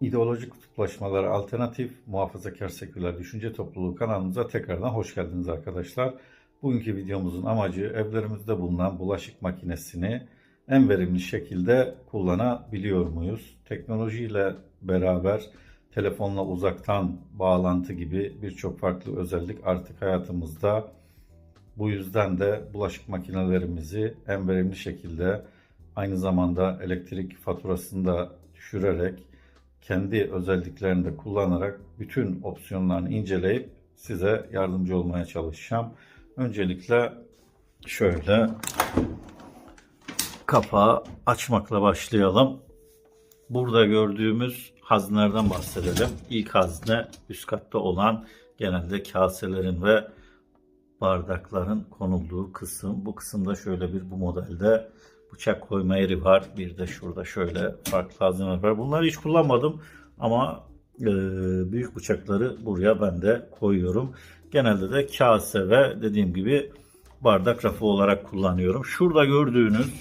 İdeolojik kutuplaşmalara alternatif muhafazakar seküler düşünce topluluğu kanalımıza tekrardan hoş geldiniz arkadaşlar. Bugünkü videomuzun amacı evlerimizde bulunan bulaşık makinesini en verimli şekilde kullanabiliyor muyuz? Teknolojiyle beraber telefonla uzaktan bağlantı gibi birçok farklı özellik artık hayatımızda. Bu yüzden de bulaşık makinelerimizi en verimli şekilde aynı zamanda elektrik faturasını da düşürerek kendi özelliklerini de kullanarak bütün opsiyonlarını inceleyip size yardımcı olmaya çalışacağım. Öncelikle şöyle kapağı açmakla başlayalım. Burada gördüğümüz haznelerden bahsedelim. İlk hazne üst katta olan genelde kaselerin ve bardakların konulduğu kısım. Bu kısımda şöyle bir bu modelde bıçak koyma yeri var. Bir de şurada şöyle farklı hazneler var. Bunları hiç kullanmadım ama e, büyük bıçakları buraya ben de koyuyorum. Genelde de kase ve dediğim gibi bardak rafı olarak kullanıyorum. Şurada gördüğünüz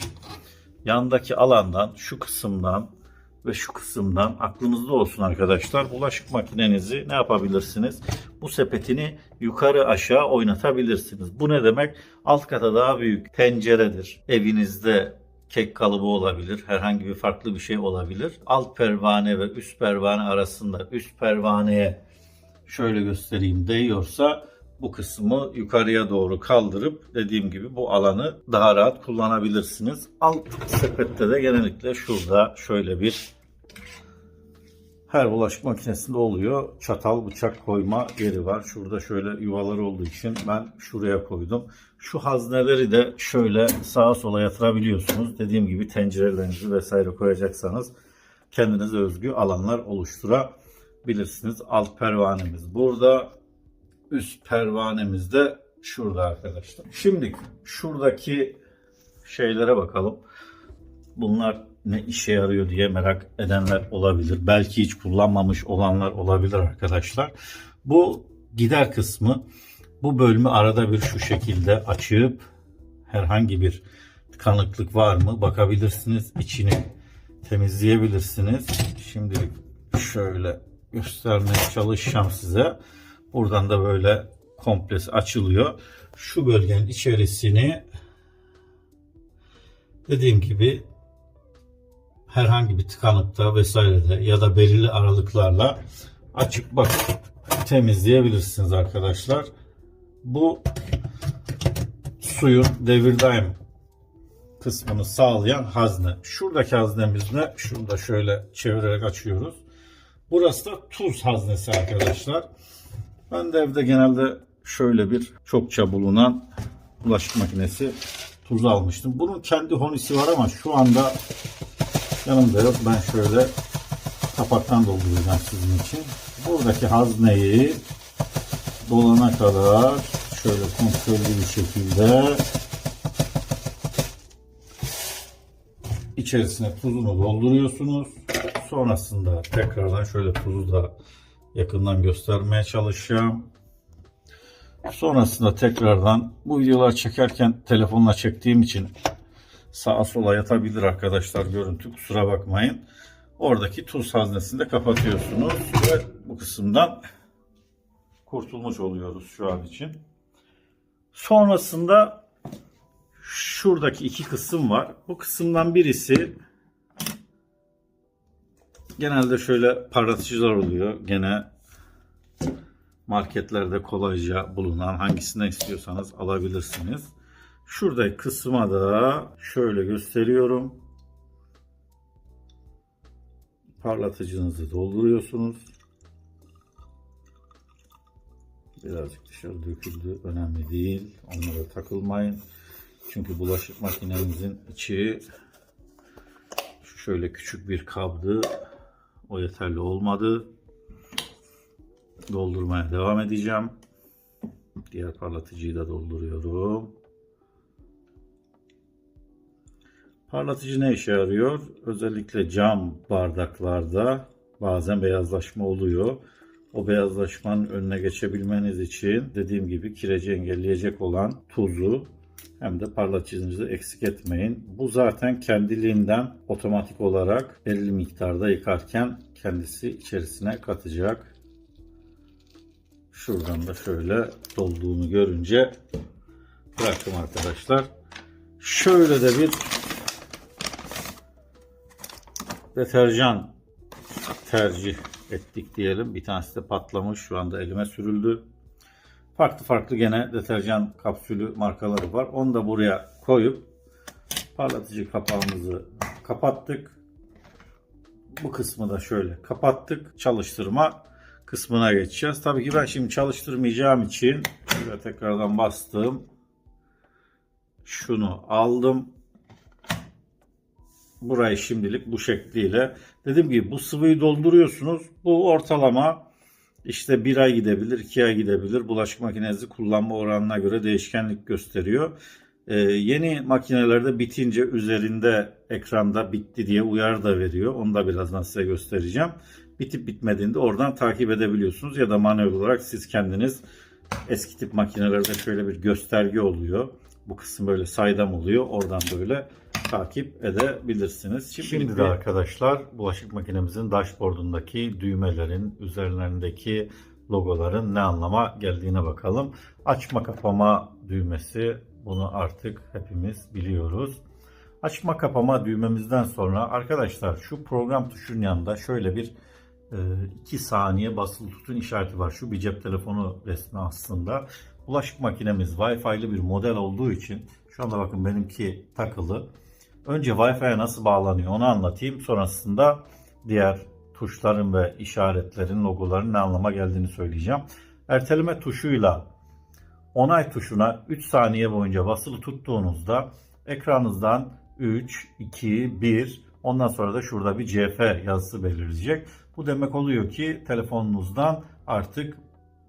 yandaki alandan şu kısımdan ve şu kısımdan aklınızda olsun arkadaşlar. Bulaşık makinenizi ne yapabilirsiniz? Bu sepetini yukarı aşağı oynatabilirsiniz. Bu ne demek? Alt kata daha büyük tenceredir. Evinizde kek kalıbı olabilir. Herhangi bir farklı bir şey olabilir. Alt pervane ve üst pervane arasında üst pervaneye şöyle göstereyim değiyorsa bu kısmı yukarıya doğru kaldırıp dediğim gibi bu alanı daha rahat kullanabilirsiniz. Alt sepette de genellikle şurada şöyle bir her bulaşık makinesinde oluyor. Çatal bıçak koyma yeri var. Şurada şöyle yuvaları olduğu için ben şuraya koydum. Şu hazneleri de şöyle sağa sola yatırabiliyorsunuz. Dediğim gibi tencerelerinizi vesaire koyacaksanız kendinize özgü alanlar oluşturabilirsiniz. Alt pervanemiz burada. Üst pervanemiz de şurada arkadaşlar. Şimdi şuradaki şeylere bakalım. Bunlar ne işe yarıyor diye merak edenler olabilir. Belki hiç kullanmamış olanlar olabilir arkadaşlar. Bu gider kısmı bu bölümü arada bir şu şekilde açıp herhangi bir tıkanıklık var mı bakabilirsiniz. İçini temizleyebilirsiniz. Şimdilik şöyle göstermeye çalışacağım size. Buradan da böyle komplesi açılıyor. Şu bölgenin içerisini dediğim gibi herhangi bir tıkanıkta vesairede ya da belirli aralıklarla açıp bak temizleyebilirsiniz arkadaşlar. Bu suyun devir kısmını sağlayan hazne. Şuradaki haznemiz ne? Şurada şöyle çevirerek açıyoruz. Burası da tuz haznesi arkadaşlar. Ben de evde genelde şöyle bir çokça bulunan bulaşık makinesi tuz almıştım. Bunun kendi honisi var ama şu anda yanımda yok. Ben şöyle kapaktan dolduracağım sizin için. Buradaki hazneyi dolana kadar şöyle kontrollü bir şekilde içerisine tuzunu dolduruyorsunuz. Sonrasında tekrardan şöyle tuzu da yakından göstermeye çalışacağım. Sonrasında tekrardan bu videoları çekerken telefonla çektiğim için sağa sola yatabilir arkadaşlar görüntü kusura bakmayın. Oradaki tuz haznesini de kapatıyorsunuz ve bu kısımdan kurtulmuş oluyoruz şu an için. Sonrasında şuradaki iki kısım var. Bu kısımdan birisi genelde şöyle parlatıcılar oluyor. Gene marketlerde kolayca bulunan hangisini istiyorsanız alabilirsiniz. Şurada kısma da şöyle gösteriyorum. Parlatıcınızı dolduruyorsunuz. Birazcık dışarı döküldü. Önemli değil. Onlara takılmayın. Çünkü bulaşık makinemizin içi şöyle küçük bir kabdı. O yeterli olmadı. Doldurmaya devam edeceğim. Diğer parlatıcıyı da dolduruyorum. Parlatıcı ne işe yarıyor? Özellikle cam bardaklarda bazen beyazlaşma oluyor. O beyazlaşmanın önüne geçebilmeniz için dediğim gibi kireci engelleyecek olan tuzu hem de parlatıcınızı eksik etmeyin. Bu zaten kendiliğinden otomatik olarak belli miktarda yıkarken kendisi içerisine katacak. Şuradan da şöyle dolduğunu görünce bıraktım arkadaşlar. Şöyle de bir deterjan tercih ettik diyelim. Bir tanesi de patlamış. Şu anda elime sürüldü. Farklı farklı gene deterjan kapsülü markaları var. Onu da buraya koyup parlatıcı kapağımızı kapattık. Bu kısmı da şöyle kapattık. Çalıştırma kısmına geçeceğiz. Tabii ki ben şimdi çalıştırmayacağım için tekrardan bastım. Şunu aldım. Burayı şimdilik bu şekliyle. Dediğim gibi bu sıvıyı dolduruyorsunuz. Bu ortalama işte bir ay gidebilir, iki ay gidebilir. Bulaşık makinenizi kullanma oranına göre değişkenlik gösteriyor. Ee, yeni makinelerde bitince üzerinde ekranda bitti diye uyarı da veriyor. Onu da birazdan size göstereceğim. Bitip bitmediğinde oradan takip edebiliyorsunuz ya da manuel olarak siz kendiniz eski tip makinelerde şöyle bir gösterge oluyor. Bu kısım böyle saydam oluyor. Oradan böyle takip edebilirsiniz. Şimdi, Şimdi de arkadaşlar bulaşık makinemizin dashboardundaki düğmelerin üzerlerindeki logoların ne anlama geldiğine bakalım. Açma kapama düğmesi bunu artık hepimiz biliyoruz. Açma kapama düğmemizden sonra arkadaşlar şu program tuşunun yanında şöyle bir 2 saniye basılı tutun işareti var. Şu bir cep telefonu resmi aslında. Bulaşık makinemiz Wi-Fi'li bir model olduğu için şu anda bakın benimki takılı. Önce Wi-Fi'ye nasıl bağlanıyor onu anlatayım. Sonrasında diğer tuşların ve işaretlerin, logoların ne anlama geldiğini söyleyeceğim. Erteleme tuşuyla onay tuşuna 3 saniye boyunca basılı tuttuğunuzda ekranınızdan 3, 2, 1 ondan sonra da şurada bir CF yazısı belirleyecek. Bu demek oluyor ki telefonunuzdan artık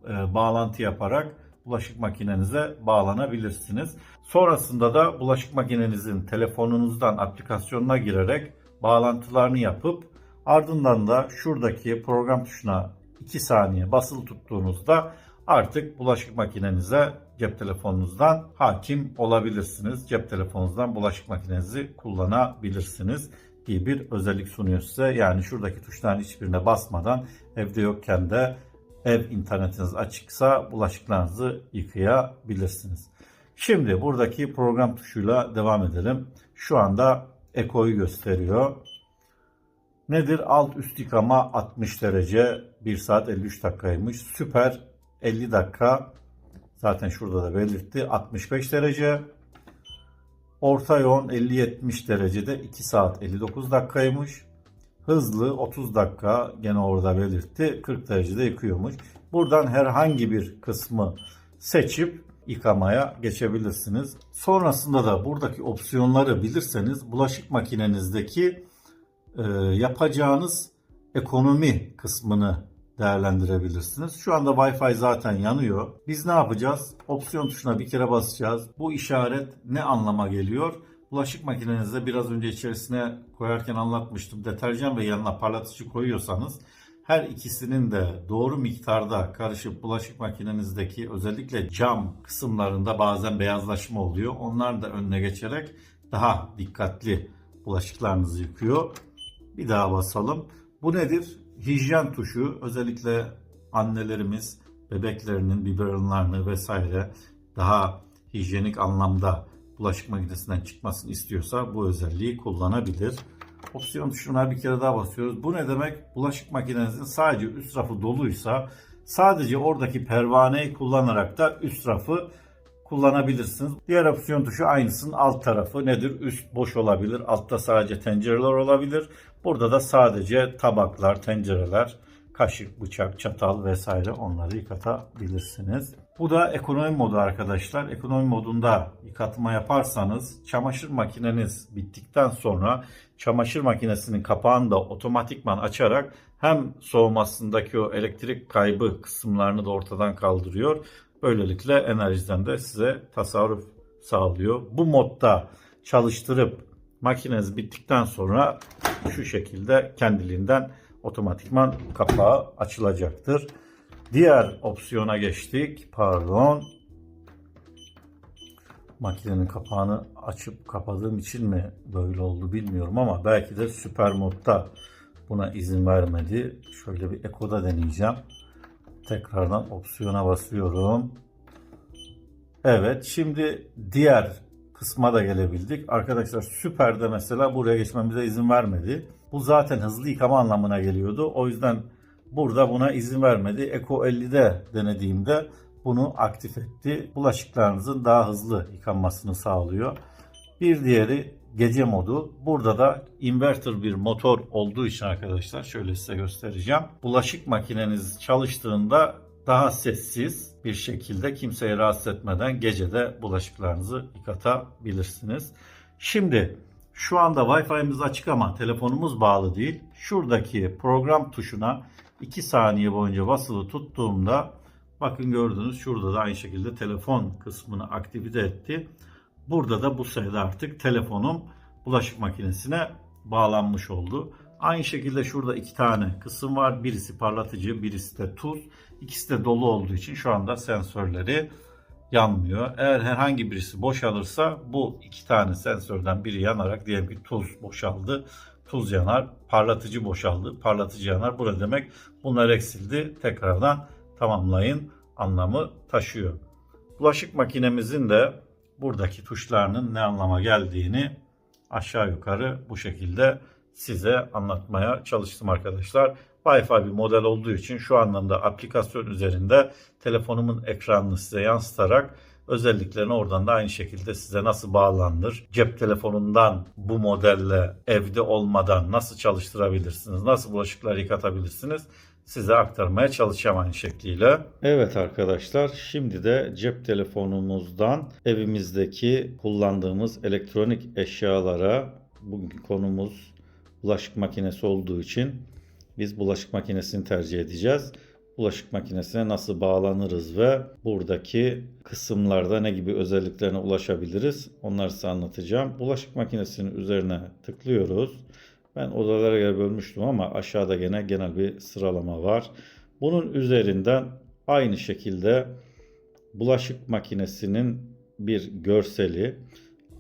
e, bağlantı yaparak bulaşık makinenize bağlanabilirsiniz. Sonrasında da bulaşık makinenizin telefonunuzdan aplikasyonuna girerek bağlantılarını yapıp ardından da şuradaki program tuşuna 2 saniye basılı tuttuğunuzda artık bulaşık makinenize cep telefonunuzdan hakim olabilirsiniz. Cep telefonunuzdan bulaşık makinenizi kullanabilirsiniz gibi bir özellik sunuyor size. Yani şuradaki tuşların hiçbirine basmadan evde yokken de ev internetiniz açıksa bulaşıklarınızı yıkayabilirsiniz. Şimdi buradaki program tuşuyla devam edelim. Şu anda ekoyu gösteriyor. Nedir? Alt üst yıkama 60 derece 1 saat 53 dakikaymış. Süper 50 dakika zaten şurada da belirtti 65 derece. Orta yoğun 50-70 derecede 2 saat 59 dakikaymış. Hızlı 30 dakika gene orada belirtti 40 derecede yıkıyormuş. Buradan herhangi bir kısmı seçip yıkamaya geçebilirsiniz. Sonrasında da buradaki opsiyonları bilirseniz bulaşık makinenizdeki e, yapacağınız ekonomi kısmını değerlendirebilirsiniz. Şu anda Wi-Fi zaten yanıyor. Biz ne yapacağız? Opsiyon tuşuna bir kere basacağız. Bu işaret ne anlama geliyor? Bulaşık makinenizde biraz önce içerisine koyarken anlatmıştım. Deterjan ve yanına parlatıcı koyuyorsanız her ikisinin de doğru miktarda karışıp bulaşık makinenizdeki özellikle cam kısımlarında bazen beyazlaşma oluyor. Onlar da önüne geçerek daha dikkatli bulaşıklarınızı yıkıyor. Bir daha basalım. Bu nedir? Hijyen tuşu özellikle annelerimiz bebeklerinin biberonlarını vesaire daha hijyenik anlamda bulaşık makinesinden çıkmasını istiyorsa bu özelliği kullanabilir. Opsiyon tuşuna bir kere daha basıyoruz. Bu ne demek? Bulaşık makinenizin sadece üst rafı doluysa sadece oradaki pervaneyi kullanarak da üst rafı kullanabilirsiniz. Diğer opsiyon tuşu aynısının alt tarafı nedir? Üst boş olabilir. Altta sadece tencereler olabilir. Burada da sadece tabaklar, tencereler, kaşık, bıçak, çatal vesaire onları yıkatabilirsiniz. Bu da ekonomi modu arkadaşlar. Ekonomi modunda yıkatma yaparsanız çamaşır makineniz bittikten sonra çamaşır makinesinin kapağını da otomatikman açarak hem soğumasındaki o elektrik kaybı kısımlarını da ortadan kaldırıyor. Böylelikle enerjiden de size tasarruf sağlıyor. Bu modda çalıştırıp makineniz bittikten sonra şu şekilde kendiliğinden otomatikman kapağı açılacaktır. Diğer opsiyona geçtik. Pardon. makinenin kapağını açıp kapadığım için mi böyle oldu bilmiyorum ama belki de süper modda buna izin vermedi. Şöyle bir ekoda deneyeceğim. Tekrardan opsiyona basıyorum. Evet şimdi diğer kısma da gelebildik. Arkadaşlar süperde mesela buraya geçmemize izin vermedi. Bu zaten hızlı yıkama anlamına geliyordu. O yüzden burada buna izin vermedi. Eco 50'de denediğimde bunu aktif etti. Bulaşıklarınızın daha hızlı yıkanmasını sağlıyor. Bir diğeri gece modu. Burada da inverter bir motor olduğu için arkadaşlar şöyle size göstereceğim. Bulaşık makineniz çalıştığında daha sessiz bir şekilde kimseyi rahatsız etmeden gecede bulaşıklarınızı yıkatabilirsiniz. Şimdi şu anda Wi-Fi'miz açık ama telefonumuz bağlı değil. Şuradaki program tuşuna 2 saniye boyunca basılı tuttuğumda bakın gördünüz şurada da aynı şekilde telefon kısmını aktive etti. Burada da bu sayede artık telefonum bulaşık makinesine bağlanmış oldu. Aynı şekilde şurada iki tane kısım var. Birisi parlatıcı, birisi de tuz. İkisi de dolu olduğu için şu anda sensörleri yanmıyor. Eğer herhangi birisi boşalırsa bu iki tane sensörden biri yanarak diyelim ki tuz boşaldı. Tuz yanar, parlatıcı boşaldı, parlatıcı yanar. Bu ne demek? Bunlar eksildi. Tekrardan tamamlayın anlamı taşıyor. Bulaşık makinemizin de buradaki tuşlarının ne anlama geldiğini aşağı yukarı bu şekilde size anlatmaya çalıştım arkadaşlar. Wi-Fi bir model olduğu için şu anlamda aplikasyon üzerinde telefonumun ekranını size yansıtarak özelliklerini oradan da aynı şekilde size nasıl bağlanır, cep telefonundan bu modelle evde olmadan nasıl çalıştırabilirsiniz, nasıl bulaşıklar yıkatabilirsiniz size aktarmaya çalışacağım aynı şekliyle. Evet arkadaşlar şimdi de cep telefonumuzdan evimizdeki kullandığımız elektronik eşyalara bugün konumuz bulaşık makinesi olduğu için biz bulaşık makinesini tercih edeceğiz. Bulaşık makinesine nasıl bağlanırız ve buradaki kısımlarda ne gibi özelliklerine ulaşabiliriz onları size anlatacağım. Bulaşık makinesinin üzerine tıklıyoruz. Ben odalara göre bölmüştüm ama aşağıda gene genel bir sıralama var. Bunun üzerinden aynı şekilde bulaşık makinesinin bir görseli,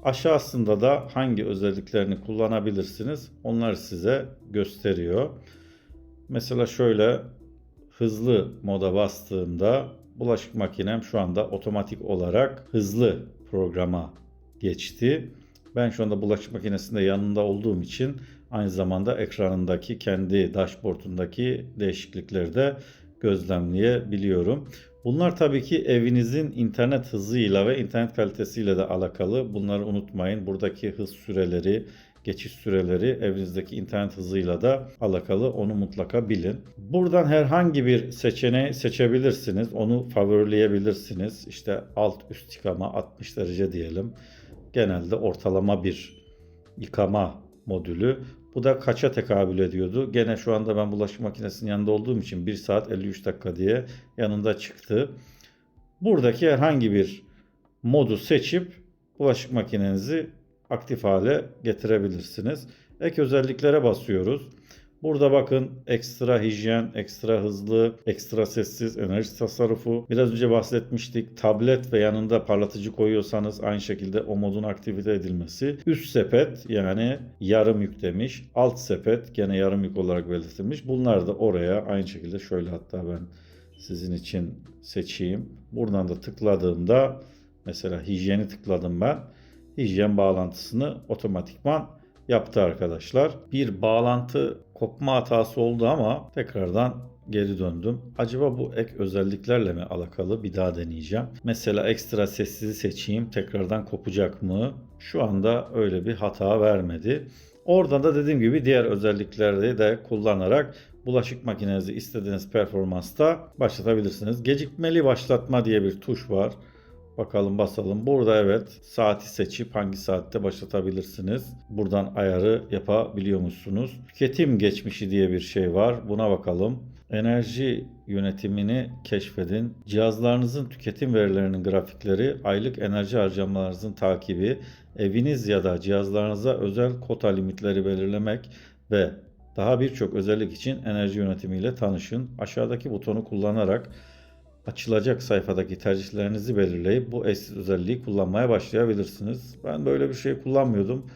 aşağısında da hangi özelliklerini kullanabilirsiniz onları size gösteriyor. Mesela şöyle hızlı moda bastığımda bulaşık makinem şu anda otomatik olarak hızlı programa geçti. Ben şu anda bulaşık makinesinde yanında olduğum için aynı zamanda ekranındaki kendi dashboardundaki değişiklikleri de gözlemleyebiliyorum. Bunlar tabii ki evinizin internet hızıyla ve internet kalitesiyle de alakalı. Bunları unutmayın. Buradaki hız süreleri, geçiş süreleri evinizdeki internet hızıyla da alakalı. Onu mutlaka bilin. Buradan herhangi bir seçeneği seçebilirsiniz. Onu favorileyebilirsiniz. İşte alt üst yıkama 60 derece diyelim. Genelde ortalama bir yıkama modülü. Bu da kaça tekabül ediyordu? Gene şu anda ben bulaşık makinesinin yanında olduğum için 1 saat 53 dakika diye yanında çıktı. Buradaki herhangi bir modu seçip bulaşık makinenizi aktif hale getirebilirsiniz. Ek özelliklere basıyoruz. Burada bakın ekstra hijyen, ekstra hızlı, ekstra sessiz, enerji tasarrufu. Biraz önce bahsetmiştik. Tablet ve yanında parlatıcı koyuyorsanız aynı şekilde o modun aktivite edilmesi. Üst sepet yani yarım yük demiş. Alt sepet gene yarım yük olarak belirtilmiş. Bunlar da oraya aynı şekilde şöyle hatta ben sizin için seçeyim. Buradan da tıkladığımda mesela hijyeni tıkladım ben. Hijyen bağlantısını otomatikman yaptı arkadaşlar. Bir bağlantı kopma hatası oldu ama tekrardan geri döndüm. Acaba bu ek özelliklerle mi alakalı bir daha deneyeceğim. Mesela ekstra sessizi seçeyim. Tekrardan kopacak mı? Şu anda öyle bir hata vermedi. Oradan da dediğim gibi diğer özellikleri de kullanarak bulaşık makinenizi istediğiniz performansta başlatabilirsiniz. Gecikmeli başlatma diye bir tuş var. Bakalım basalım. Burada evet saati seçip hangi saatte başlatabilirsiniz. Buradan ayarı yapabiliyor musunuz? Tüketim geçmişi diye bir şey var. Buna bakalım. Enerji yönetimini keşfedin. Cihazlarınızın tüketim verilerinin grafikleri, aylık enerji harcamalarınızın takibi, eviniz ya da cihazlarınıza özel kota limitleri belirlemek ve daha birçok özellik için enerji yönetimiyle tanışın. Aşağıdaki butonu kullanarak açılacak sayfadaki tercihlerinizi belirleyip bu eşsiz özelliği kullanmaya başlayabilirsiniz. Ben böyle bir şey kullanmıyordum.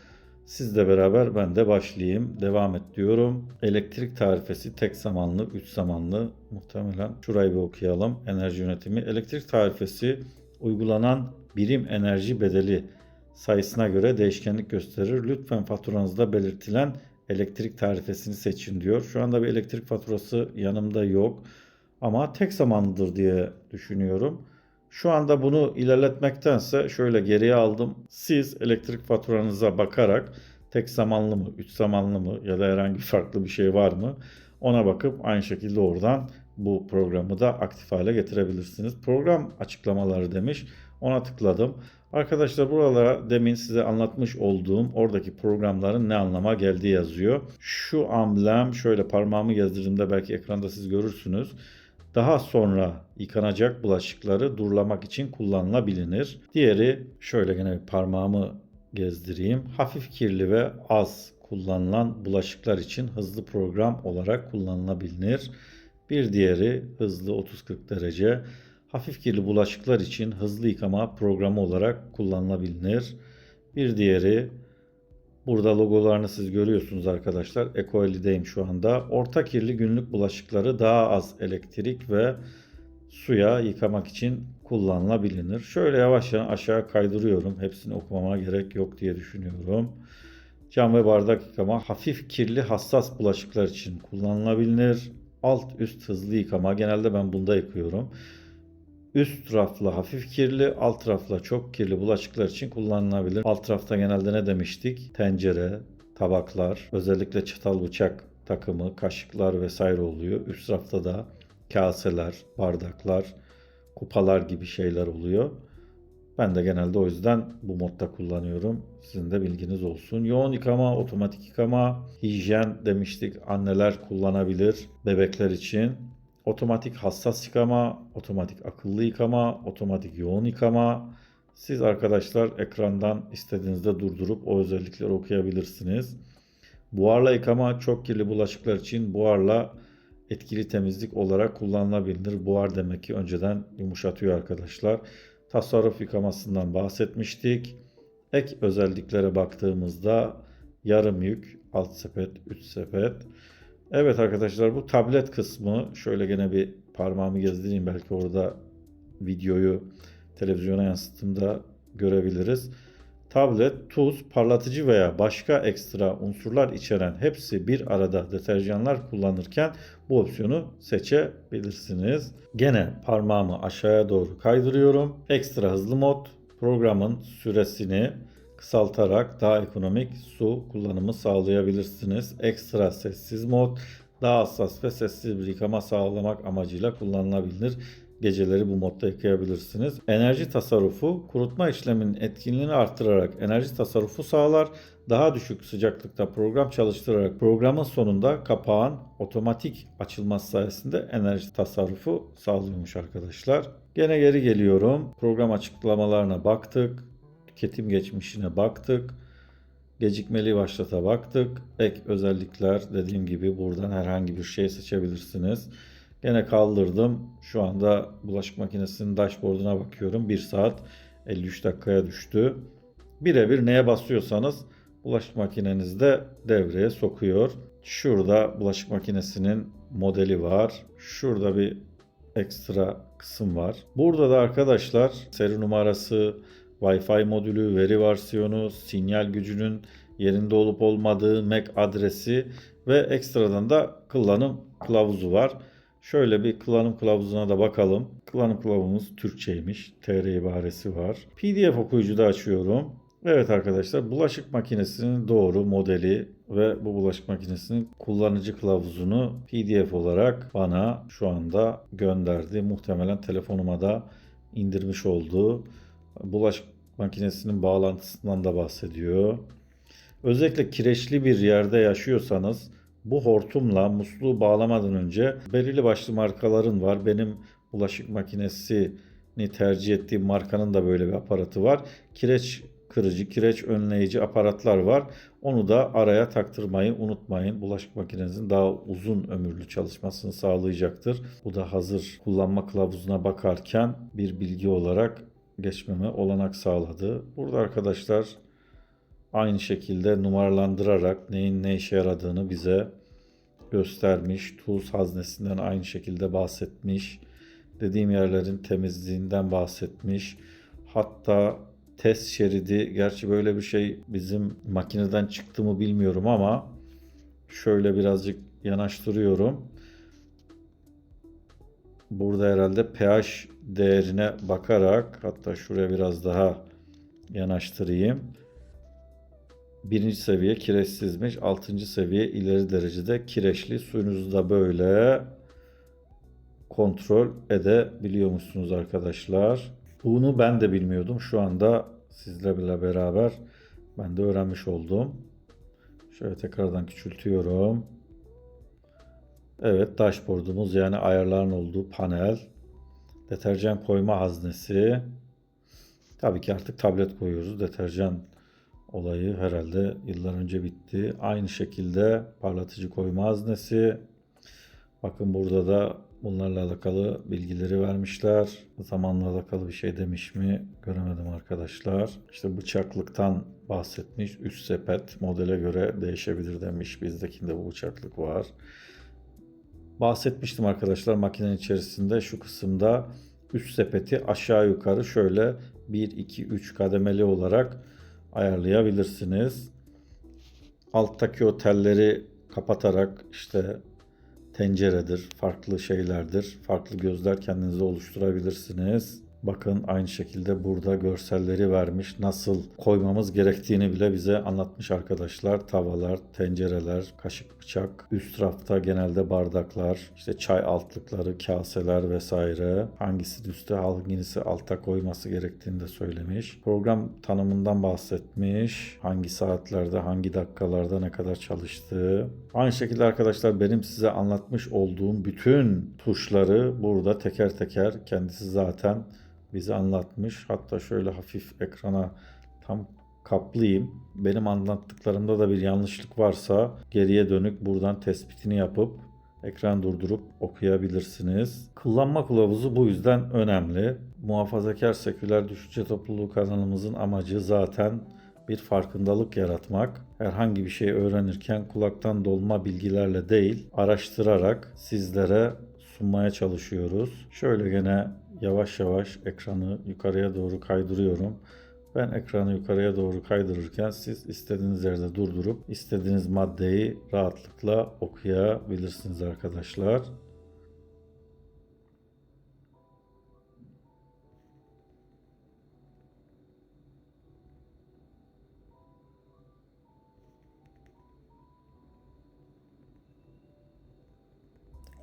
Sizle beraber ben de başlayayım. Devam et diyorum. Elektrik tarifesi tek zamanlı, 3 zamanlı. Muhtemelen şurayı bir okuyalım. Enerji yönetimi. Elektrik tarifesi uygulanan birim enerji bedeli sayısına göre değişkenlik gösterir. Lütfen faturanızda belirtilen elektrik tarifesini seçin diyor. Şu anda bir elektrik faturası yanımda yok. Ama tek zamanlıdır diye düşünüyorum. Şu anda bunu ilerletmektense şöyle geriye aldım. Siz elektrik faturanıza bakarak tek zamanlı mı, üç zamanlı mı ya da herhangi farklı bir şey var mı ona bakıp aynı şekilde oradan bu programı da aktif hale getirebilirsiniz. Program açıklamaları demiş. Ona tıkladım. Arkadaşlar buralara demin size anlatmış olduğum oradaki programların ne anlama geldiği yazıyor. Şu amblem şöyle parmağımı gezdirdiğimde belki ekranda siz görürsünüz. Daha sonra yıkanacak bulaşıkları durulamak için kullanılabilir. Diğeri şöyle gene parmağımı gezdireyim. Hafif kirli ve az kullanılan bulaşıklar için hızlı program olarak kullanılabilir. Bir diğeri hızlı 30-40 derece. Hafif kirli bulaşıklar için hızlı yıkama programı olarak kullanılabilir. Bir diğeri burada logolarını siz görüyorsunuz arkadaşlar. Eco 50'deyim şu anda. Orta kirli günlük bulaşıkları daha az elektrik ve suya yıkamak için kullanılabilir. Şöyle yavaş yavaş aşağı kaydırıyorum. Hepsini okumama gerek yok diye düşünüyorum. Cam ve bardak yıkama hafif kirli hassas bulaşıklar için kullanılabilir. Alt üst hızlı yıkama genelde ben bunda yıkıyorum. Üst rafla hafif kirli, alt rafla çok kirli bulaşıklar için kullanılabilir. Alt rafta genelde ne demiştik? Tencere, tabaklar, özellikle çatal bıçak takımı, kaşıklar vesaire oluyor. Üst rafta da kaseler, bardaklar, kupalar gibi şeyler oluyor. Ben de genelde o yüzden bu modda kullanıyorum. Sizin de bilginiz olsun. Yoğun yıkama, otomatik yıkama, hijyen demiştik. Anneler kullanabilir bebekler için. Otomatik hassas yıkama, otomatik akıllı yıkama, otomatik yoğun yıkama. Siz arkadaşlar ekrandan istediğinizde durdurup o özellikleri okuyabilirsiniz. Buharla yıkama çok kirli bulaşıklar için buharla etkili temizlik olarak kullanılabilir. Buhar demek ki önceden yumuşatıyor arkadaşlar. Tasarruf yıkamasından bahsetmiştik. Ek özelliklere baktığımızda yarım yük, alt sepet, üst sepet. Evet arkadaşlar bu tablet kısmı şöyle gene bir parmağımı gezdireyim belki orada videoyu televizyona yansıttığımda görebiliriz. Tablet, tuz, parlatıcı veya başka ekstra unsurlar içeren hepsi bir arada deterjanlar kullanırken bu opsiyonu seçebilirsiniz. Gene parmağımı aşağıya doğru kaydırıyorum. Ekstra hızlı mod programın süresini kısaltarak daha ekonomik su kullanımı sağlayabilirsiniz. Ekstra sessiz mod daha hassas ve sessiz bir yıkama sağlamak amacıyla kullanılabilir. Geceleri bu modda yıkayabilirsiniz. Enerji tasarrufu kurutma işleminin etkinliğini artırarak enerji tasarrufu sağlar. Daha düşük sıcaklıkta program çalıştırarak programın sonunda kapağın otomatik açılması sayesinde enerji tasarrufu sağlıyormuş arkadaşlar. Gene geri geliyorum. Program açıklamalarına baktık. Tüketim geçmişine baktık. Gecikmeli başlata baktık. Ek özellikler dediğim gibi buradan herhangi bir şey seçebilirsiniz. Gene kaldırdım. Şu anda bulaşık makinesinin dashboarduna bakıyorum. 1 saat 53 dakikaya düştü. Birebir neye basıyorsanız bulaşık makinenizde devreye sokuyor. Şurada bulaşık makinesinin modeli var. Şurada bir ekstra kısım var. Burada da arkadaşlar seri numarası, Wi-Fi modülü, veri versiyonu, sinyal gücünün yerinde olup olmadığı, MAC adresi ve ekstradan da kullanım kılavuzu var. Şöyle bir kullanım kılavuzuna da bakalım. Kullanım kılavuzumuz Türkçeymiş. TR ibaresi var. PDF okuyucuda açıyorum. Evet arkadaşlar bulaşık makinesinin doğru modeli ve bu bulaşık makinesinin kullanıcı kılavuzunu PDF olarak bana şu anda gönderdi. Muhtemelen telefonuma da indirmiş olduğu bulaşık makinesinin bağlantısından da bahsediyor. Özellikle kireçli bir yerde yaşıyorsanız bu hortumla musluğu bağlamadan önce belirli başlı markaların var. Benim bulaşık makinesini tercih ettiğim markanın da böyle bir aparatı var. Kireç kırıcı, kireç önleyici aparatlar var. Onu da araya taktırmayı unutmayın. Bulaşık makinenizin daha uzun ömürlü çalışmasını sağlayacaktır. Bu da hazır kullanma kılavuzuna bakarken bir bilgi olarak geçmeme olanak sağladı. Burada arkadaşlar aynı şekilde numaralandırarak neyin ne işe yaradığını bize göstermiş. Tuz haznesinden aynı şekilde bahsetmiş. Dediğim yerlerin temizliğinden bahsetmiş. Hatta test şeridi, gerçi böyle bir şey bizim makineden çıktı mı bilmiyorum ama şöyle birazcık yanaştırıyorum. Burada herhalde pH değerine bakarak hatta şuraya biraz daha yanaştırayım. Birinci seviye kireçsizmiş. Altıncı seviye ileri derecede kireçli. Suyunuzu da böyle kontrol edebiliyor musunuz arkadaşlar? Bunu ben de bilmiyordum. Şu anda sizlerle beraber ben de öğrenmiş oldum. Şöyle tekrardan küçültüyorum. Evet dashboardumuz yani ayarların olduğu panel. Deterjan koyma haznesi. Tabii ki artık tablet koyuyoruz. Deterjan olayı herhalde yıllar önce bitti. Aynı şekilde parlatıcı koyma haznesi. Bakın burada da bunlarla alakalı bilgileri vermişler. Zamanla alakalı bir şey demiş mi göremedim arkadaşlar. İşte bıçaklıktan bahsetmiş. Üst sepet modele göre değişebilir demiş. Bizdekinde bu bıçaklık var. Bahsetmiştim arkadaşlar makinenin içerisinde şu kısımda üst sepeti aşağı yukarı şöyle 1, 2, 3 kademeli olarak ayarlayabilirsiniz. Alttaki o telleri kapatarak işte tenceredir, farklı şeylerdir, farklı gözler kendinize oluşturabilirsiniz. Bakın aynı şekilde burada görselleri vermiş. Nasıl koymamız gerektiğini bile bize anlatmış arkadaşlar. Tavalar, tencereler, kaşık, bıçak. Üst rafta genelde bardaklar, işte çay altlıkları, kaseler vesaire. Hangisi üstte, hangisi alta koyması gerektiğini de söylemiş. Program tanımından bahsetmiş. Hangi saatlerde, hangi dakikalarda ne kadar çalıştığı. Aynı şekilde arkadaşlar benim size anlatmış olduğum bütün tuşları burada teker teker kendisi zaten bize anlatmış. Hatta şöyle hafif ekrana tam kaplayayım. Benim anlattıklarımda da bir yanlışlık varsa geriye dönük buradan tespitini yapıp ekran durdurup okuyabilirsiniz. Kullanma kılavuzu bu yüzden önemli. Muhafazakar Seküler Düşünce Topluluğu kanalımızın amacı zaten bir farkındalık yaratmak. Herhangi bir şey öğrenirken kulaktan dolma bilgilerle değil, araştırarak sizlere sunmaya çalışıyoruz. Şöyle gene yavaş yavaş ekranı yukarıya doğru kaydırıyorum. Ben ekranı yukarıya doğru kaydırırken siz istediğiniz yerde durdurup istediğiniz maddeyi rahatlıkla okuyabilirsiniz arkadaşlar.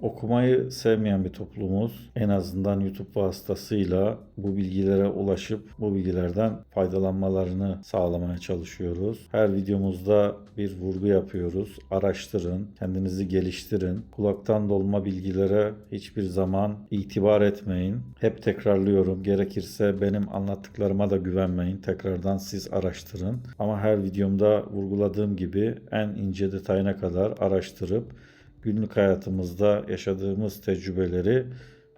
Okumayı sevmeyen bir toplumuz. En azından YouTube vasıtasıyla bu bilgilere ulaşıp bu bilgilerden faydalanmalarını sağlamaya çalışıyoruz. Her videomuzda bir vurgu yapıyoruz. Araştırın, kendinizi geliştirin. Kulaktan dolma bilgilere hiçbir zaman itibar etmeyin. Hep tekrarlıyorum. Gerekirse benim anlattıklarıma da güvenmeyin. Tekrardan siz araştırın. Ama her videomda vurguladığım gibi en ince detayına kadar araştırıp günlük hayatımızda yaşadığımız tecrübeleri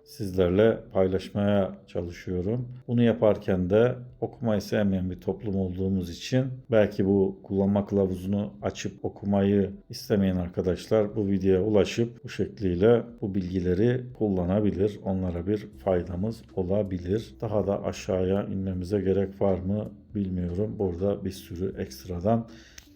sizlerle paylaşmaya çalışıyorum. Bunu yaparken de okumayı sevmeyen bir toplum olduğumuz için belki bu kullanma kılavuzunu açıp okumayı istemeyen arkadaşlar bu videoya ulaşıp bu şekliyle bu bilgileri kullanabilir. Onlara bir faydamız olabilir. Daha da aşağıya inmemize gerek var mı bilmiyorum. Burada bir sürü ekstradan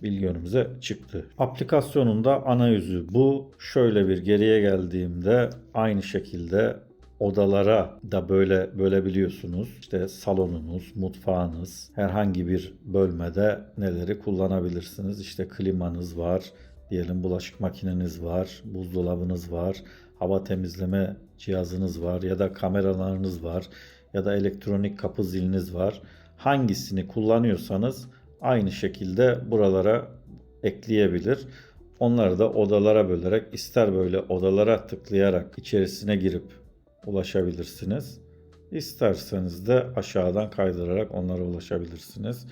bilgi önümüze çıktı. Aplikasyonun da ana yüzü bu. Şöyle bir geriye geldiğimde aynı şekilde odalara da böyle bölebiliyorsunuz. İşte salonunuz, mutfağınız, herhangi bir bölmede neleri kullanabilirsiniz. İşte klimanız var, diyelim bulaşık makineniz var, buzdolabınız var, hava temizleme cihazınız var ya da kameralarınız var ya da elektronik kapı ziliniz var. Hangisini kullanıyorsanız aynı şekilde buralara ekleyebilir. Onları da odalara bölerek ister böyle odalara tıklayarak içerisine girip ulaşabilirsiniz. İsterseniz de aşağıdan kaydırarak onlara ulaşabilirsiniz.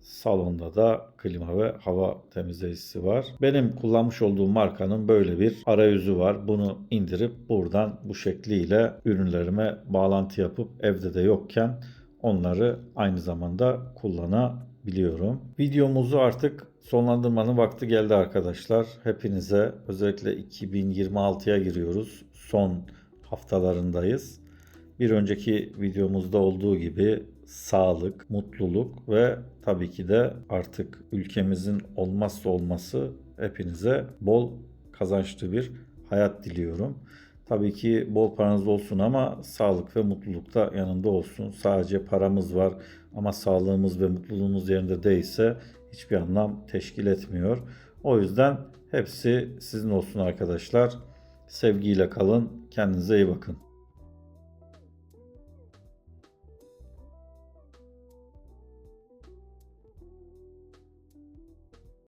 Salonda da klima ve hava temizleyicisi var. Benim kullanmış olduğum markanın böyle bir arayüzü var. Bunu indirip buradan bu şekliyle ürünlerime bağlantı yapıp evde de yokken onları aynı zamanda kullanabiliyorum. Videomuzu artık sonlandırmanın vakti geldi arkadaşlar. Hepinize özellikle 2026'ya giriyoruz. Son haftalarındayız. Bir önceki videomuzda olduğu gibi sağlık, mutluluk ve tabii ki de artık ülkemizin olmazsa olması hepinize bol kazançlı bir hayat diliyorum. Tabii ki bol paranız olsun ama sağlık ve mutluluk da yanında olsun. Sadece paramız var ama sağlığımız ve mutluluğumuz yerinde değilse hiçbir anlam teşkil etmiyor. O yüzden hepsi sizin olsun arkadaşlar. Sevgiyle kalın. Kendinize iyi bakın.